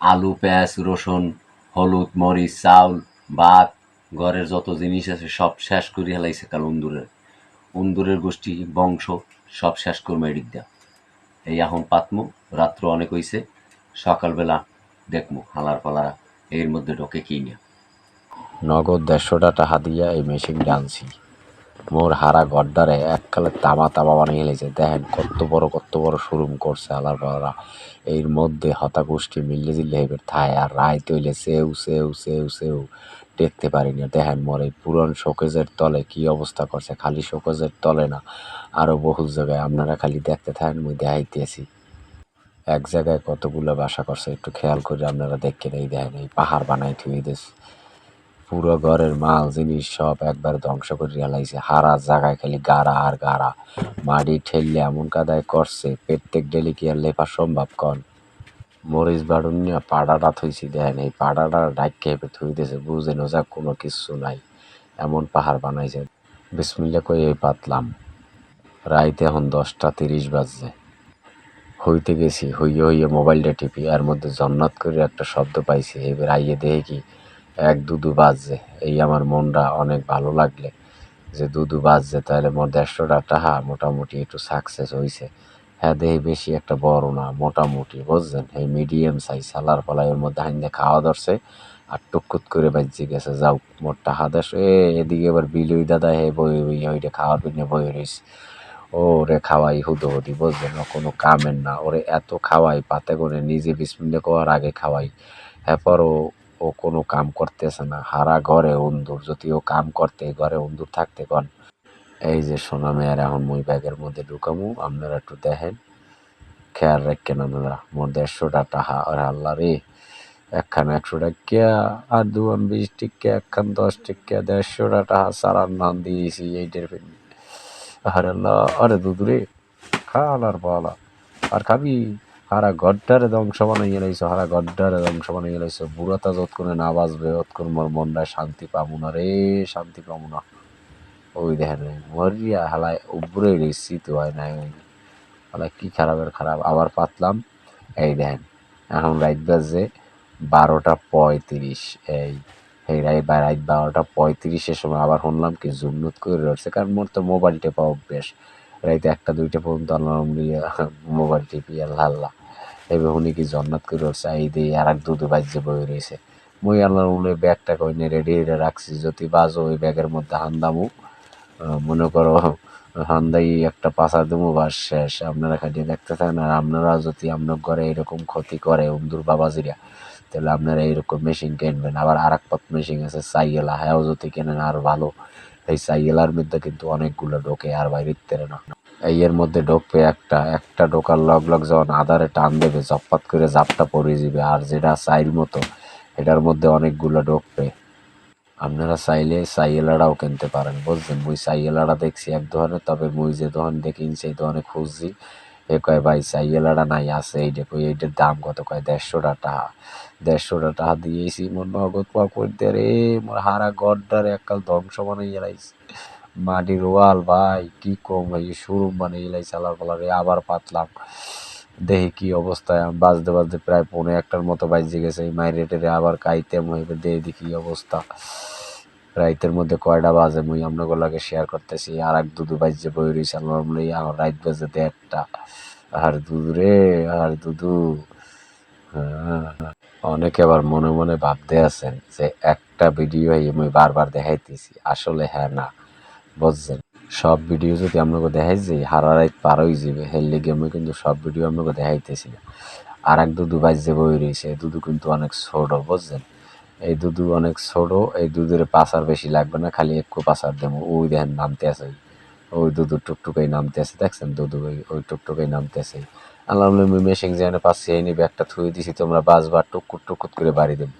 আলু, পেঁয়াজ, রসুন, হলুদ, মরিচ, চাউল, ভাত, ঘরের যত জিনিস আছে সব শেষ করে হেলাইছে কাল উন্দুরের। উন্দুরের গোষ্ঠী বংশ সব শেষ করব এদিক দিয়া। এই এখন পাতমু, রাত্র অনেক হইছে, সকালবেলা দেখমু হালার পালারা এর মধ্যে ঢোকে কি নিয়ে। নগদ দেড়শোটা টাকা দিয়া এই মেশিন আনছি মোর হারা গড্ডারে এককালে তামা তামা বানিয়ে হেলেছে দেখেন কত বড় কত বড় শোরুম করছে আলার পালারা এর মধ্যে হতাগোষ্ঠী মিললে জিল্লে হেবের থায় আর রায় তৈলে সেউ সেউ সেউ সেউ দেখতে পারি না। দেখেন মোর এই পুরন শোকেজের তলে কি অবস্থা করছে, খালি শোকেজের তলে না, আরও বহু জায়গায় আপনারা খালি দেখতে থাকেন, মুই দেখাইতেছি। এক জায়গায় কতগুলো বাসা করছে, একটু খেয়াল করে আপনারা দেখেন এই দেখেন এই পাহাড় বানাই থুই দিস। পুরো ঘরের মাল, জিনিস সব একবার ধ্বংস করে হেলাইছে হারা জায়গায় খালি গাড়া আর গাড়া। মাটি ঠেললে এমন কাদায় করছে, প্রত্যেক ডেলি কি আর লেপা সম্ভব কন? মরিচ বাড়ুন নিয়ে পাড়াটা থইছি দেখেন, এই পাড়াটা ডাইকে থুই দিয়েছে বুঝে যাক কোনো কিছু নাই। এমন পাহাড় বানাইছে। বিসমিল্লা কই এই পাতলাম। রাইতে এখন দশটা তিরিশ বাজছে। হইতে গেছি, হইয়ে হইয়ে মোবাইলটা টিপি আর মধ্যে জন্নাত করে একটা শব্দ পাইছি, এবার আইয়ে দেখে কি এক দুদু বাজছে এই আমার মনটা অনেক ভালো লাগলে যে দুদু বাজছে তাহলে মোর দেড়শোটা টাকা মোটামুটি একটু সাকসেস হয়েছে হ্যাঁ দেখি বেশি একটা বড় না, মোটামুটি, বুঝছেন? এই মিডিয়াম সাইজ সালার ফলাই ওর মধ্যে হাইন্দে খাওয়া ধরছে, আর টুকুত করে বাজছে গেছে। যাও মোর টাকা দেশ। এ, এদিকে এবার বিলুই দাদা হে বই ওইটা খাওয়ার পিনে বই রইছে। ওরে খাওয়াই হুদো হুদি ও কোনো কামের না। ওরে এত খাওয়াই, পাতে করে নিজে বিসমিল্লা করার আগে খাওয়াই। এরপর ও ও কোনো কাম করতেছে না। হারা ঘরে উন্দুর যদি ও কাম করতে, ঘরে উন্দুর থাকতে কন। এই যে সোনা মেয়ের, এখন মুই ব্যাগের মধ্যে ঢুকামু, আপনারা একটু দেখেন। খেয়াল রাখেন আপনারা, মোর দেড়শোটা টাকা। আর আল্লাহ রে, একখান একশো টাকা, আর দু বিশ টিকা, একখান দশ টিকা দেড়শোটা টাকা সারার নাম দিয়েছি, এইটার পিছনে আরে আল্লাহ, আরে দুদুরে খা আলার পালা। আর খাবি? হারা গড্ডারে ধ্বংস বানাইয়ে লাইছো হারা গড্ডারে ধ্বংস বানাইয়ে লাইছো। বুড়াটা যতক্ষণে না বাঁচবে ততক্ষণ মোর মনটা শান্তি পাবো না রে, শান্তি পাবো না। ওই দেখেন, মরিয়া হালায় উপরে রেসি তো হয় ওই হালায় কি খারাপের খারাপ, আবার পাতলাম। এই দেখেন, এখন রাইত বাজে বারোটা পঁয়ত্রিশ, এই এই রাইত বা রাইত বারোটা পঁয়ত্রিশের সময় আবার শুনলাম কি জুমনুত করে রয়েছে কারণ মোর তো মোবাইল টেপা অভ্যেস। রাইতে একটা দুইটা পর্যন্ত আল্লাহ মোবাইল টিপি আল্লাহ আল্লাহ। এবার উনি কি জন্নাত করে দিয়ে আর এক দুধ বাজছে বই রয়েছে মুই আল্লাহর উনি ব্যাগটা কইনে রেডি রাখছি, যদি বাজো ওই ব্যাগের মধ্যে হান্দামু। মনে করো, হান্দাই একটা পাশা দেবো বাস শেষ। আপনারা খাটিয়ে দেখতে থাকেন, আর আপনারা যদি আপনার ঘরে এরকম ক্ষতি করে উন্দুর বাবাজিরা, তাহলে আপনারা এইরকম মেশিন কিনবেন। আবার আর এক পথ মেশিন আছে সাইয়েলা হ্যাঁ যদি কেনেন, আর ভালো। এই সাইয়েলার মধ্যে কিন্তু অনেকগুলো ঢোকে, আর বাইরে তেরে না। এই এর মধ্যে ঢোকবে একটা একটা ঢোকার লগ লগ যখন আধারে টান দেবে চপ্পাত করে জাপটা পড়ে যাবে আর যেটা সাইল মতো, এটার মধ্যে অনেকগুলো ঢোকবে। আপনারা চাইলে সাইয়েলাটাও কিনতে পারেন, বুঝছেন? মুই সাইয়েলাটা দেখছি এক ধরনের তবে মুই যে দোকান দেখি, সেই দোকানে খুঁজছি। এ কয়, ভাই সাইয়েলাটা নাই, আছে এইটা কই এইটার দাম কত? কয় দেড়শোটা টাকা দেড়শোটা টাকা দিয়েছি, মন নগদ পা করতে রে, মোর হারা গড্ডার এককাল ধ্বংস বানাইয়ে লাইছে। মাটির ওয়াল, ভাই, কি কম ভাই শোরুম বানিয়ে লাইছে আলার পালারে আবার পাতলাম। দেখি কি অবস্থায় বাজতে বাজতে প্রায় পৌনে একটার মতো বাজে গেছে, এই মাই রেটেরে আবার কাইতে মহিবে দিয়ে দেখি অবস্থা। রাইতের মধ্যে কয়টা বাজে মুই আপনাকে লাগে শেয়ার করতেছি, আর এক দুদু বাজছে বই রয়েছে নর্মালি আমার রাইত বাজে দেড়টা। আর দুদু রে, আর দুদু। হ্যাঁ অনেকে আবার মনে মনে ভাবতে আছেন যে একটা ভিডিও আমি বারবার দেখাইতেছি, আসলে হ্যাঁ না। বুঝছেন? সব ভিডিও যদি আপনাকে দেখাই যাই হারা রাইত পার হয়ে যাবে হের লেগে আমি কিন্তু সব ভিডিও আপনাকে দেখাইতেছি না আর এক দুদু বাজছে বই রয়েছে দুদু কিন্তু অনেক ছোট, বুঝছেন? এই দুধু অনেক ছোট, এই দুধের পাসার বেশি লাগবে না, খালি একটু পাসার দেবো। ওই দেখেন নামতে আছে। ওই দুধু টুকটুকাই নামতে আছে, দেখছেন? দুধু ওই ওই টুকটুকাই নামতে আছে। আল্লাহ মেশিন যেখানে পাচ্ছি, এই নিবে একটা থুয়ে দিছি, তোমরা বাসবার টুকুর টুকুট করে বাড়ি দেবো।